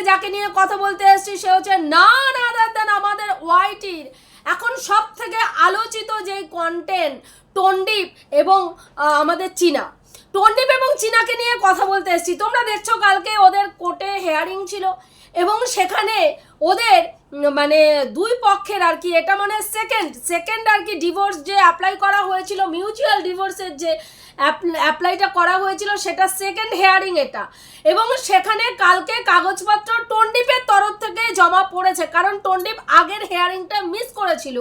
আজকে যাকে নিয়ে কথা বলতে এসেছি, সে হচ্ছে না না দেন আমাদের ওয়াইটির। এখন সব থেকে আলোচিত যে কন্টেন্ট টন্ডিপ এবং আমাদের চীনা। টন্ডিপ এবং চীনাকে নিয়ে কথা বলতে এসেছি। তোমরা দেখছ কালকে ওদের কোর্টে হেয়ারিং ছিল এবং সেখানে ওদের মানে দুই পক্ষের আর কি, এটা মানে সেকেন্ড সেকেন্ড আর কি ডিভোর্স যে অ্যাপ্লাই করা হয়েছিল মিউচুয়াল ডিভোর্সের যে অ্যাপ্লাইটা করা হয়েছিল সেটা সেকেন্ড হেয়ারিং এটা। এবং সেখানে কালকে কাগজপত্র টন্ডিপের তরফ থেকে জমা পড়েছে, কারণ টন্ডিপ আগের হেয়ারিংটা মিস করেছিল।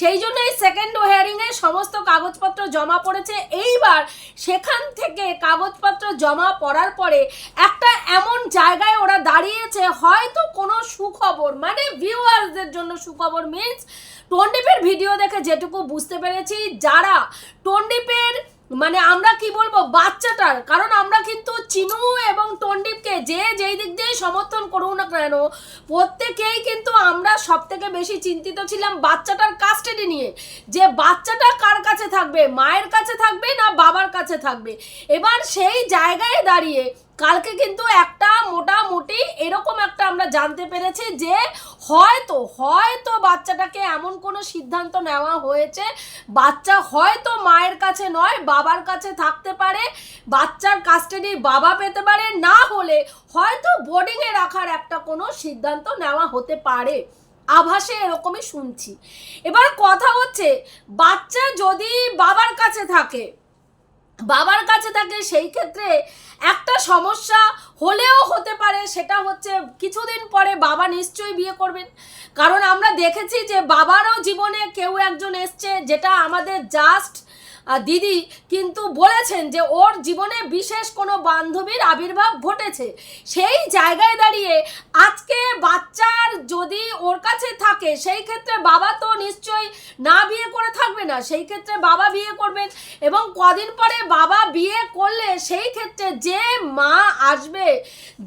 সেই জন্য এই সেকেন্ড হেয়ারিংয়ে সমস্ত কাগজপত্র জমা পড়েছে। এইবার সেখান থেকে কাগজপত্র জমা পড়ার পরে একটা এমন জায়গায় ওরা দাঁড়িয়েছে, হয়তো কোনো সুখবর মানে ভিউয়ার্সদের জন্য সুখবর মিন্স টন্ডিপের ভিডিও দেখে যেটুকু বুঝতে পেরেছি, যারা টন্ডিপের মানে আমরা কি বলব, বাচ্চাটার। কারণ আমরা কিন্তু চিনু এবং টন্ডিপকে যে যেই দিক দিয়ে সমর্থন করুক না কেন, প্রত্যেকেই কিন্তু আমরা সব থেকে বেশি চিন্তিত ছিলাম বাচ্চাটার কাস্টাডি নিয়ে। যে বাচ্চাটা কার কাছে থাকবে, মায়ের কাছে থাকবে না বাবার কাছে থাকবে? এবার সেই জায়গায় দাঁড়িয়ে কালকে কিন্তু একটা মোটামুটি এরকম একটা আমরা জানতে পেরেছি যে হয়তো হয়তো বাচ্চাটাকে এমন কোনো সিদ্ধান্ত নেওয়া হয়েছে, বাচ্চা হয়তো মায়ের কাছে নয়, বাবার কাছে থাকতে পারে, বাচ্চার কাস্টাডি বাবা পেতে পারে, না হলে হয়তো বোর্ডিংয়ে রাখার একটা কোনো সিদ্ধান্ত নেওয়া হতে পারে। আভাসে এরকমই শুনছি। এবার কথা হচ্ছে, বাচ্চা যদি বাবার কাছে থাকে বাবার কাছে থাকে, সেই ক্ষেত্রে একটা সমস্যা হলেও হতে পারে, সেটা হচ্ছে কিছুদিন পরে বাবা নিশ্চয়ই বিয়ে করবেন। কারণ আমরা দেখেছি যে বাবারও জীবনে কেউ একজন এসছে যেটা আমাদের জাস্ট দিদি কিন্তু বলেছেন যে ওর জীবনে বিশেষ কোনো বান্ধবীর আবির্ভাব ঘটেছে। সেই জায়গায় দাঁড়িয়ে আজকে বাচ্চার যদি ওর কাছে থাকে, সেই ক্ষেত্রে বাবা তো নিশ্চয়ই না বিয়ে করে থাকবে না, সেই ক্ষেত্রে বাবা বিয়ে করবেন এবং কদিন পরে বাবা বিয়ে করলে সেই ক্ষেত্রে যে মা আসবে,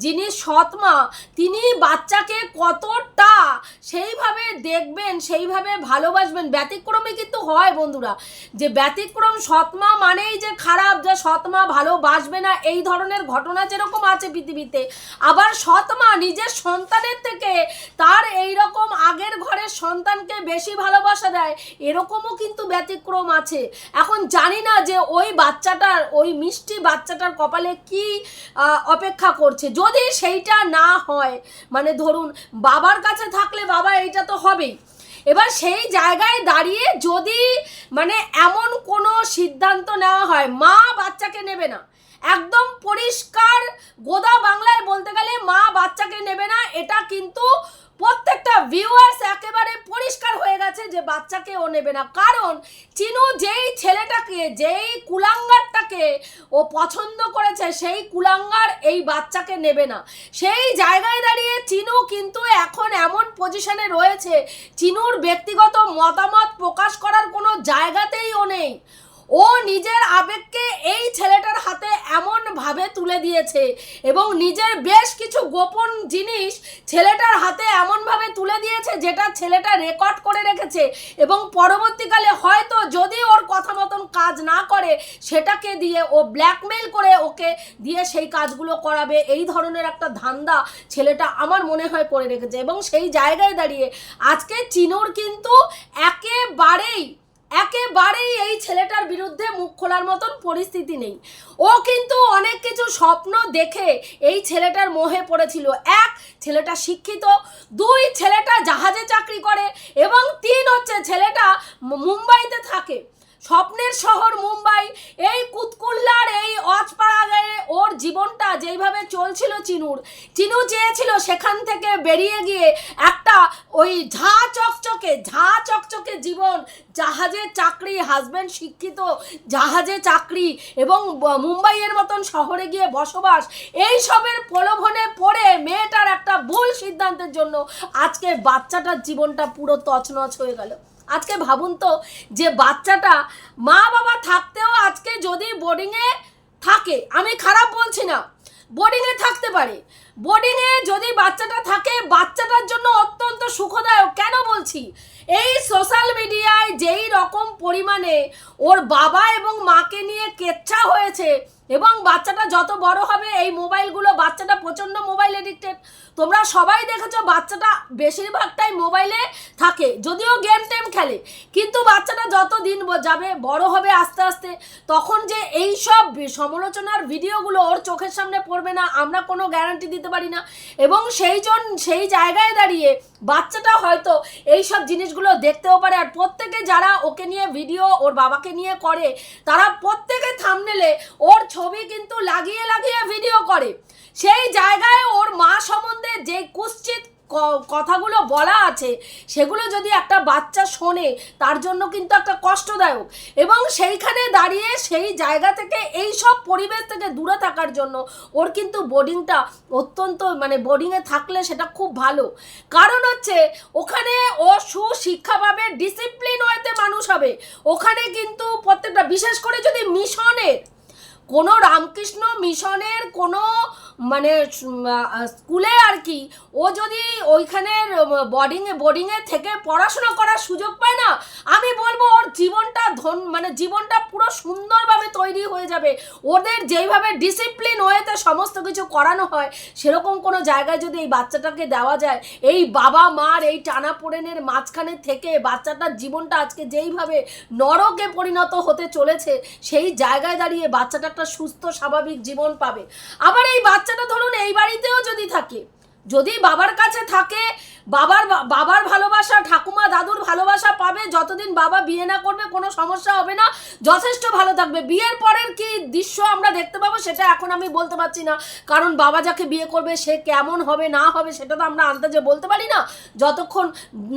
যিনি সৎ মা, তিনি বাচ্চাকে কতটা সেইভাবে দেখবেন, সেইভাবে ভালোবাসবেন, ব্যতিক্রমে কিন্তু হয় বন্ধুরা। যে ব্যতিক্রম সৎমা মানেই যে খারাপ, যে সৎমা ভালোবাসবে না, এই ধরনের ঘটনা যেরকম আছে পৃথিবীতে, আবার সৎমা নিজের সন্তানের থেকে তার এই রকম আগের ঘরের সন্তানকে বেশি ভালোবাসা দেয়, এরকমও কিন্তু ব্যতিক্রম আছে। এখন জানি না যে ওই বাচ্চাটার, ওই মিষ্টি বাচ্চাটার কপালে কি অপেক্ষা করছে। যদি সেইটা না হয় মানে ধরুন বাবার কাছে থাকলে বাবা এইটা তো হবেই। এবার সেই জায়গায় দাঁড়িয়ে যদি মানে এমন কোনো সিদ্ধান্ত নেওয়া হয়, মা বাচ্চাকে নেবে না। একদম পরিষ্কার গোদা বাংলায় বলতে গেলে মা বাচ্চাকে নেবে না, এটা কিন্তু প্রত্যেকটা ভিউয়ার্স একেবারে পরিষ্কার হয়ে গেছে যে বাচ্চাকে ও নেবে না। কারণ চিনু যেই ছেলেটাকে, যেই কুলাঙ্গারটাকে ও পছন্দ করেছে, সেই কুলাঙ্গার এই বাচ্চাকে নেবে না। সেই জায়গায় দাঁড়িয়ে চিনু কিন্তু এখন এমন পজিশনে রয়েছে, চিনুর ব্যক্তিগত মতামত প্রকাশ করার কোনো জায়গাতেই ও নেই। ও নিজের আবেগকে এই ছেলেটার হাতে এমন ভাবে তুলে দিয়েছে এবং নিজের বেশ কিছু গোপন জিনিস ছেলেটার হাতে এমনভাবে তুলে দিয়েছে যেটা ছেলেটা রেকর্ড করে রেখেছে এবং পরবর্তীকালে হয়তো যদি ওর কথা মতন কাজ না করে সেটাকে দিয়ে ও ব্ল্যাকমেল করে ওকে দিয়ে সেই কাজগুলো করাবে। এই ধরনের একটা ধান্দা ছেলেটা আমার মনে হয় করে রেখেছে এবং সেই জায়গায় দাঁড়িয়ে আজকে চিনুর কিন্তু একেবারেই একেবারেই এই ছেলেটার বিরুদ্ধে মুখ খোলার মতন পরিস্থিতি নেই। ও কিন্তু অনেক কিছু স্বপ্ন দেখে এই ছেলেটার মোহে পড়েছিল। এক, ছেলেটা শিক্ষিত। দুই, ছেলেটা জাহাজে চাকরি করে। এবং তিন হচ্ছে ছেলেটা মুম্বাইতে থাকে। স্বপ্নের শহর মুম্বাই, এই কুতকুল্লার এই অজপাড়াগে ওর জীবনটা যেইভাবে চলছিল চিনুর, চিনু চেয়েছিল সেখান থেকে বেরিয়ে গিয়ে একটা ওই ঝা চকচকে ঝা চকচকে জীবন, জাহাজে চাকরি হাজব্যান্ড শিক্ষিত, জাহাজে চাকরি এবং মুম্বাইয়ের মতন শহরে গিয়ে বসবাস, এই সবের প্রলোভনে পড়ে মেয়েটার একটা ভুল সিদ্ধান্তের জন্য আজকে বাচ্চাটার জীবনটা পুরো তছনছ হয়ে গেল। আজকে ভাবুন তো যে বাচ্চাটা মা বাবা থাকতেও আজকে যদি বোর্ডিংয়ে থাকে, আমি খারাপ বলছি না বোর্ডিংয়ে থাকতে পারে। বোর্ডিংয়ে যদি বাচ্চাটা থাকে, বাচ্চাটার জন্য অত্যন্ত সুখদায়ক। কেন বলছি? এই সোশ্যাল মিডিয়ায় যেই রকম পরিমাণে ওর বাবা এবং মাকে নিয়ে কেচ্ছা হয়েছে এবং বাচ্চাটা যত বড় হবে, এই মোবাইলগুলো বাচ্চাটা প্রচণ্ড মোবাইল এডিক্টেড তোমরা সবাই দেখেছ বাচ্চাটা বেশিরভাগটাই মোবাইলে থাকে, যদিও গেম টেম খেলে। কিন্তু বাচ্চাটা যত দিন যাবে, বড় হবে আস্তে আস্তে, তখন যে এই সব সমালোচনার ভিডিওগুলো ওর চোখের সামনে পড়বে না, আমরা কোনো গ্যারান্টি দিতে পারি না। এবং সেই জন সেই জায়গায় দাঁড়িয়ে বাচ্চাটা হয়তো এই সব জিনিসগুলো দেখতেও পারে আর প্রত্যেকে যারা ওকে নিয়ে ভিডিও ওর বাবাকে নিয়ে করে, তারা প্রত্যেকে থামনেলে ওর ছবি কিন্তু লাগিয়ে লাগিয়ে ভিডিও করে। সেই জায়গায় ওর মা সম্বন্ধে যে কুৎসিত ক- কথাগুলো বলা আছে, সেগুলো যদি একটা বাচ্চা শোনে, তার জন্য কিন্তু একটা কষ্টদায়ক। এবং সেইখানে দাঁড়িয়ে সেই জায়গা থেকে এই সব পরিবেশ থেকে দূরে থাকার জন্য ওর কিন্তু বোর্ডিংটা অত্যন্ত মানে বোর্ডিংয়ে থাকলে সেটা খুব ভালো। কারণ হচ্ছে, ওখানে ও সুশিক্ষা পাবে ডিসিপ্লিন হয়তে মানুষ হবে। ওখানে কিন্তু প্রত্যেকটা, বিশেষ করে যদি মিশনের কোনো রামকৃষ্ণ মিশনের কোনো মানে স্কুলে আর কি, ও যদি ওইখানের বোর্ডিংয়ে বোর্ডিংয়ে থেকে পড়াশোনা করার সুযোগ পায় না, আমি বলব ওর জীবনটা ধন মানে জীবনটা পুরো সুন্দরভাবে তৈরি হয়ে যাবে। ওদের যেইভাবে ডিসিপ্লিন ওয়েতে সমস্ত কিছু করানো হয়, সেরকম কোনো জায়গায় যদি এই বাচ্চাটাকে দেওয়া যায়, এই বাবা মার এই টানা পোড়েনের মাঝখানে থেকে বাচ্চাটার জীবনটা আজকে যেইভাবে নরকে পরিণত হতে চলেছে, সেই জায়গায় দাঁড়িয়ে বাচ্চাটা একটা সুস্থ, স্বাভাবিক জীবন পাবে। আবার এই বাচ্চাটা ধরুন এই বাড়িতেও যদি থাকে, যদি বাবার কাছে থাকে, বাবার বাবার ভালোবাসা, ঠাকুমা দাদুর ভালোবাসা পাবে, যতদিন বাবা বিয়ে না করবে কোনো সমস্যা হবে না, যথেষ্ট ভালো থাকবে। বিয়ের পরের কি দৃশ্য আমরা দেখতে পাবো সেটা এখন আমি বলতে পারছি না। কারণ বাবা যাকে বিয়ে করবে সে কেমন হবে, না হবে সেটা তো আমরা আন্দাজে বলতে পারি না, যতক্ষণ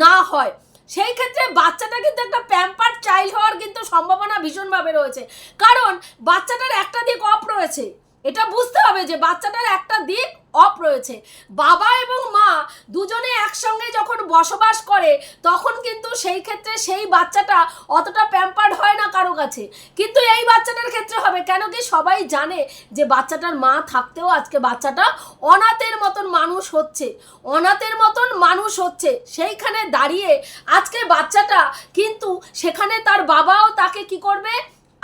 না হয়। সেই ক্ষেত্রে বাচ্চাটা কিন্তু একটা প্যাম্পার চাইল্ড হওয়ার কিন্তু সম্ভাবনা ভীষণভাবে রয়েছে। কারণ বাচ্চাটার একটা দিক অফ রয়েছে। এটা বুঝতে হবে যে বাচ্চাটার একটা দিক অফ রয়েছে। বাবা এবং মা দুজনে একসঙ্গে যখন বসবাস করে, তখন কিন্তু সেই ক্ষেত্রে সেই বাচ্চাটা অতটা প্যাম্পার্ড হয় না কারও কাছে। কিন্তু এই বাচ্চাটার ক্ষেত্রে হবে, কেন কি সবাই জানে যে বাচ্চাটার মা থাকতেও আজকে বাচ্চাটা অনাথের মতন মানুষ হচ্ছে। অনাথের মতন মানুষ হচ্ছে। সেইখানে দাঁড়িয়ে আজকে বাচ্চাটা কিন্তু সেখানে তার বাবাও তাকে কি করবে?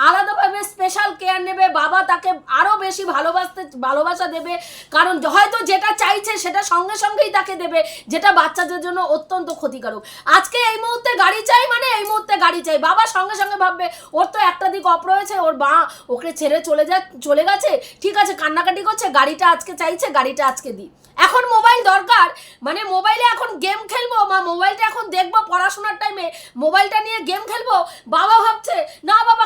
আলাদাভাবে স্পেশাল কেয়ার নেবে, বাবা তাকে আরও বেশি ভালোবাসতে, ভালোবাসা দেবে। কারণ হয়তো যেটা চাইছে সেটা সঙ্গে সঙ্গেই তাকে দেবে, যেটা বাচ্চাদের জন্য অত্যন্ত ক্ষতিকারক। আজকে এই মুহূর্তে গাড়ি চাই মানে এই মুহূর্তে গাড়ি চাই। বাবা সঙ্গে সঙ্গে ভাববে, ওর তো একটা দিক অপ রয়েছে, ওর মা ওকে ছেড়ে চলে যা চলে গেছে, ঠিক আছে, কান্নাকাটি করছে, গাড়িটা আজকে চাইছে, গাড়িটা আজকে দিই। এখন মোবাইল দরকার মানে মোবাইলে এখন গেম খেলব বা মোবাইলটা এখন দেখব পড়াশোনার টাইমে মোবাইলটা নিয়ে গেম খেলব, বাবা ভাবছে, না বাবা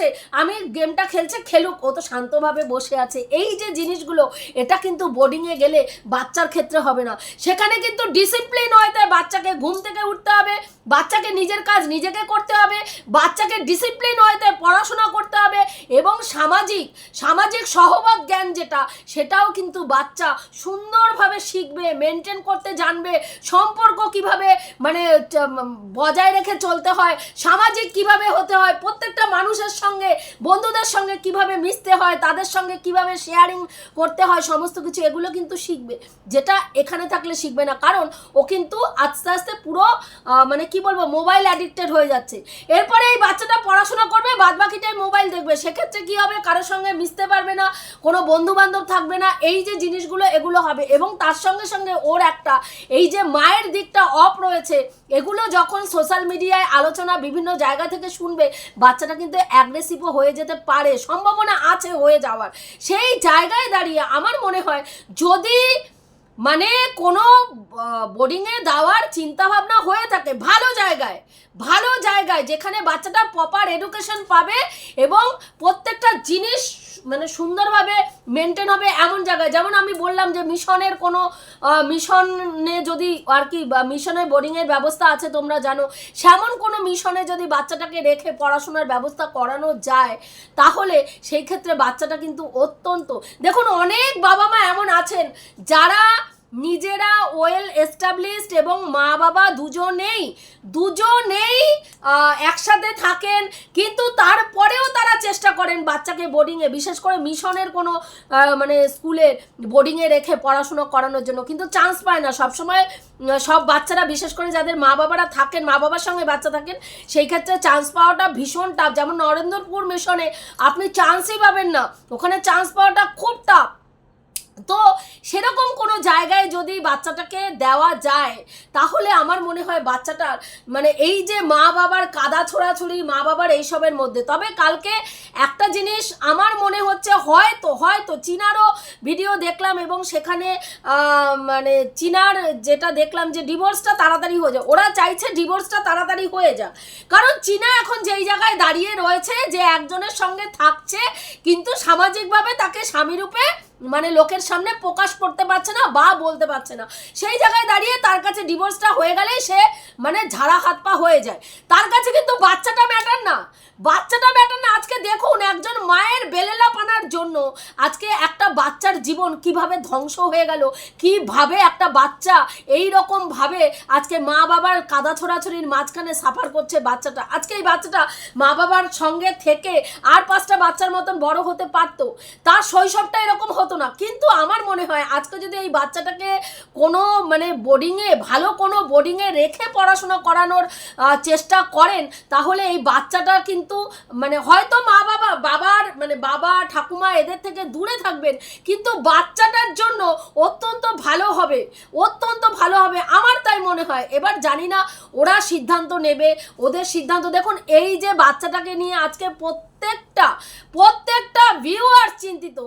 আছে, আমি গেমটা খেলছে, খেলুক, ও তো শান্তভাবে বসে আছে। এই যে জিনিসগুলো, এটা কিন্তু বোর্ডিংয়ে গেলে বাচ্চার ক্ষেত্রে হবে না। সেখানে কিন্তু ডিসিপ্লিন হয়তে বাচ্চাকে ঘুম থেকে উঠতে হবে, বাচ্চাকে নিজের কাজ নিজেকে করতে হবে, বাচ্চাকে ডিসিপ্লিন হয়তে পড়াশোনা করতে হবে, এবং সামাজিক সামাজিক সহবাদ জ্ঞান যেটা, সেটাও কিন্তু বাচ্চা সুন্দরভাবে শিখবে মেনটেন করতে জানবে, সম্পর্ক কীভাবে মানে বজায় রেখে চলতে হয়, সামাজিক কীভাবে হতে হয়, প্রত্যেকটা মানুষের সঙ্গে বন্ধুদের সঙ্গে কীভাবে মিশতে হয়, তাদের সঙ্গে কীভাবে শেয়ারিং করতে হয়, সমস্ত কিছু, এগুলো কিন্তু শিখবে। যেটা এখানে থাকলে শিখবে না। কারণ ও কিন্তু আস্তে আস্তে পুরো মানে কি বলব মোবাইল অ্যাডিক্টেড হয়ে যাচ্ছে। এরপরে এই বাচ্চাটা পড়াশোনা করবে বাদ বাকিটাই মোবাইল দেখবে। সেক্ষেত্রে কি হবে? কারোর সঙ্গে মিশতে পারবে না, কোনো বন্ধু বান্ধব থাকবে না। এই যে জিনিসগুলো, এগুলো হবে। এবং তার সঙ্গে সঙ্গে ওর একটা, এই যে মায়ের দিকটা অফ রয়েছে, এগুলো যখন সোশ্যাল মিডিয়ায় আলোচনা বিভিন্ন জায়গা থেকে শুনবে, বাচ্চাটা কিন্তু অ্যাগ্রেসিভও হয়ে যেতে পারে, সম্ভাবনা আছে হয়ে যাওয়ার। সেই জায়গায় দাঁড়িয়ে আমার মনে হয় যদি মানে কোনো বোর্ডিংয়ে দেওয়ার চিন্তাভাবনা হয়ে থাকে, ভালো জায়গায় ভালো জায়গায় যেখানে বাচ্চাটা প্রপার এডুকেশন পাবে এবং প্রত্যেকটা জিনিস মানে সুন্দরভাবে মেনটেন হবে এমন জায়গায়। যেমন আমি বললাম যে মিশনের কোনো মিশনে যদি আর কি মিশনের বোর্ডিংয়ের ব্যবস্থা আছে, তোমরা জানো, সেমন কোনো মিশনে যদি বাচ্চাটাকে রেখে পড়াশোনার ব্যবস্থা করানো যায়, তাহলে সেই ক্ষেত্রে বাচ্চাটা কিন্তু অত্যন্ত, দেখুন অনেক বাবা মা এমন আছেন, যারা নিজেরা ওয়েল এস্টাবলিশড এবং মা বাবা দুজনেই দুজনেই একসাথে থাকেন, কিন্তু চেষ্টা করেন বাচ্চাকে বোর্ডিংয়ে বিশেষ করে মিশনের কোনো মানে স্কুলে বোর্ডিংয়ে রেখে পড়াশুনো করানোর জন্য। কিন্তু চান্স পায় না। সবসময় সব বাচ্চারা, বিশেষ করে যাদের মা বাবারা থাকেন মা বাবার সঙ্গে বাচ্চা থাকেন, সেই ক্ষেত্রে চান্স পাওয়াটা ভীষণ টাফ যেমন নরেন্দ্রপুর মিশনে আপনি চান্সই পাবেন না। ওখানে চান্স পাওয়াটা খুব টাফ তো সেরকম কোনো জায়গায় যদি বাচ্চাটাকে দেওয়া যায়, তাহলে আমার মনে হয় বাচ্চাটার মানে এই যে মা বাবার কাদা ছোড়াছুড়ি, মা বাবার এইসবের মধ্যে। তবে কালকে একটা জিনিস আমার মনে হচ্ছে হয়তো হয়তো চীনারও ভিডিও দেখলাম এবং সেখানে মানে চীনার যেটা দেখলাম যে ডিভোর্সটা তাড়াতাড়ি হয়ে যায়। ওরা চাইছে ডিভোর্সটা তাড়াতাড়ি হয়ে যাক। কারণ চীনা এখন যেই জায়গায় দাঁড়িয়ে রয়েছে যে একজনের সঙ্গে থাকছে, কিন্তু সামাজিকভাবে তাকে স্বামীরূপে মানে লোকের সামনে প্রকাশ করতে পারছে না বা বলতে পারছে না। সেই জায়গায় দাঁড়িয়ে তার কাছে ডিভোর্সটা হয়ে গেলেই সে মানে ঝাড়া হাত পা হয়ে যায়। তার কাছে কিন্তু বাচ্চাটা ম্যাটার না। বাচ্চাটা ম্যাটার না। আজকে দেখুন একজন মায়ের বেলেলা পানার জন্য আজকে একটা বাচ্চার জীবন কীভাবে ধ্বংস হয়ে গেল, কীভাবে একটা বাচ্চা এই রকম ভাবে আজকে মা বাবার কাদা ছোড়াছড়ির মাঝখানে সাফার করছে বাচ্চাটা। আজকে এই বাচ্চাটা মা বাবার সঙ্গে থেকে আর পাঁচটা বাচ্চার মতন বড় হতে পারতো। তার শৈশবটা এরকম হতো না। কিন্তু আমার মনে হয় আজকে যদি এই বাচ্চাটাকে কোনো মানে বোর্ডিংয়ে ভালো কোনো বোর্ডিংয়ে রেখে পড়াশোনা করানোর চেষ্টা করেন, তাহলে এই বাচ্চাটা কিন্তু মানে হয়তো মা বাবা, বাবার মানে বাবা, ঠাকুমা এদের থেকে দূরে থাকবেন, কিন্তু বাচ্চাটার জন্য অত্যন্ত ভালো হবে, অত্যন্ত ভালো হবে। আমার তাই মনে হয়। এবার জানি না ওরা সিদ্ধান্ত নেবে, ওদের সিদ্ধান্ত। দেখুন, এই যে বাচ্চাটাকে নিয়ে আজকে প্রত্যেকটা প্রত্যেকটা ভিউয়ার চিন্তিত।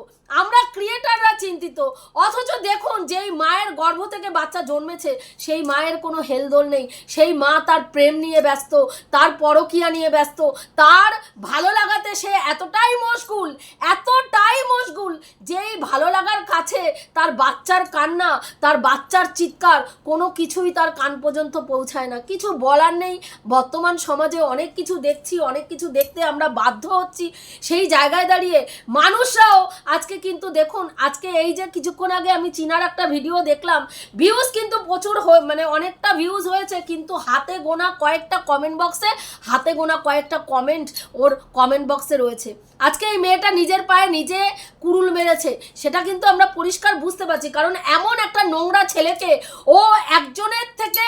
আমরা ক্রিয়েটাররা চিন্তিত। অথচ দেখুন, যেই মায়ের গর্ভ থেকে বাচ্চা জন্মেছে, সেই মায়ের কোনো হেলদোল নেই। সেই মা তার প্রেম নিয়ে ব্যস্ত, তার পরকিয়া নিয়ে ব্যস্ত, তার ভালো লাগাতে সে এতটাই মশগুল এতটাই মশগুল, যেই ভালো লাগার কাছে তার বাচ্চার কান্না, তার বাচ্চার চিৎকার, কোনো কিছুই তার কান পর্যন্ত পৌঁছায় না। কিছু বলার নেই। বর্তমান সমাজে অনেক কিছু দেখছি, অনেক কিছু দেখতে আমরা বাধ্য হচ্ছি, সেই জায়গায় দাঁড়িয়ে মানুষরাও আজকে কিন্তু দেখুন, আজকে এই যে কিছুক্ষণ আগে আমি চীনার একটা ভিডিও দেখলাম ভিউজ কিন্তু প্রচুর মানে অনেকটা ভিউজ হয়েছে, কিন্তু হাতে গোনা কয়েকটা কমেন্ট বক্সে হাতে গোনা কয়েকটা কমেন্ট ওর কমেন্ট বক্সে রয়েছে। আজকে এই মেয়েটা নিজের পায়ে নিজে কুরুল মেরেছে, সেটা কিন্তু আমরা পরিষ্কার বুঝতে পারছি, কারণ এমন একটা নোংরা ছেলেকে ও একজনের থেকে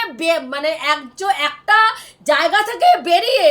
মানে একজন একটা জায়গা থেকে বেরিয়ে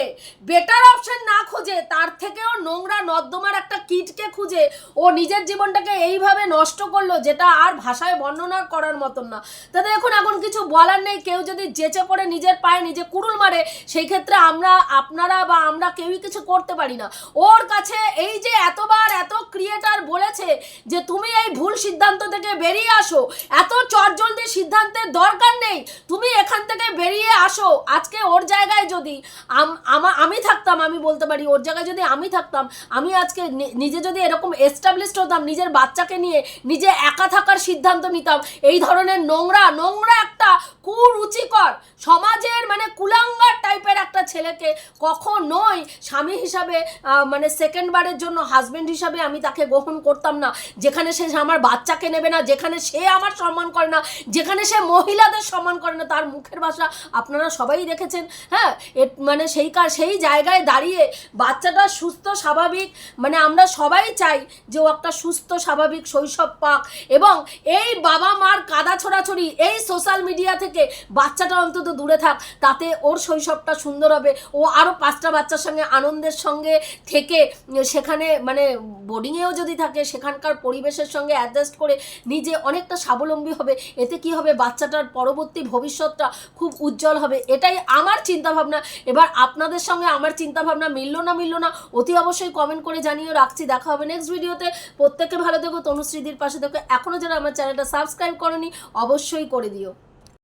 বেটার অপশন না খুঁজে, তার থেকেও নোংরা নর্দমার একটা কিটকে খুঁজে ও নিজের জীবনটাকে এইভাবে নষ্ট করল যেটা আর ভাষায় বর্ণনা করার মতন না। তাতে এখন এখন কিছু বলার নেই। কেউ যদি জেচে পড়ে নিজের পায়ে নিজে কুড়ুল মারে, সেই ক্ষেত্রে আমরা, আপনারা বা আমরা কেউই কিছু করতে পারি না। ওর কাছে এই যে এতবার এত ক্রিয়েটার বলেছে যে, তুমি এই ভুল সিদ্ধান্ত থেকে বেরিয়ে আসো। এত চটজলদি সিদ্ধান্তের দরকার নেই। তুমি এখান থেকে বেরিয়ে আসো। আজকে ওর জায়গায় যদি আমা- থাকতাম, আমি বলতে পারি, ওর জায়গায় যদি আমি থাকতাম, আমি আজকে নিজে যদি এরকম এস্টাবলিশড হতাম, নিজের বাচ্চাকে নিয়ে নিজে একা থাকার সিদ্ধান্ত নিতাম, এই ধরনের নোংরা নোংরা একটা কুরুচিকর সমাজের মানে কুলাঙ্গার টাইপের একটা ছেলেকে কখনোই স্বামী হিসাবে মানে সেকেন্ড বারের জন্য হাজবেন্ড হিসাবে আমি তাকে গ্রহণ করতাম না। যেখানে সে আমার বাচ্চাকে নেবে না, যেখানে সে আমার সম্মান করে না, যেখানে সে মহিলাদের সম্মান করে না, তার মুখের ভাষা আপনারা সবাই দেখেছেন। হ্যাঁ মানে সেই কার সেই জায়গায় দাঁড়িয়ে বাচ্চাটা সুস্থ স্বাভাবিক মানে আমরা সবাই চাই যে ও একটা সুস্থ, স্বাভাবিক শৈশব পাক এবং এই বাবা মার কাদা ছোড়াছড়ি এই সোশ্যাল মিডিয়া থেকে বাচ্চাটা অন্তত দূরে থাক, তাতে ওর শৈশবটা সুন্দর হবে। ও আরও পাঁচটা বাচ্চার সঙ্গে আনন্দের সঙ্গে থেকে সেখানে মানে বোর্ডিংয়েও যদি থাকে, সেখানকার পরিবেশের সঙ্গে অ্যাডজাস্ট করে নিজে অনেকটা স্বাবলম্বী হবে। এতে কি হবে? বাচ্চাটার পরবর্তী ভবিষ্যৎটা খুব উজ্জ্বল হবে। এটাই আমার চিন্তাভাবনা। এবার আপনাদের সঙ্গে আমার চিন্তাভাবনা মিলল না মিলল না অতি অবশ্যই কমেন্ট করে জানিয়ে রাখছি, দেখা হবে নেক্সট ভিডিওতে প্রত্যেকে ভালো দেখো তনুশ্রীদির পাশে দেখো এখনও যারা আমার চ্যানেলটা সাবস্ক্রাইব করনি, অবশ্যই করে দিও।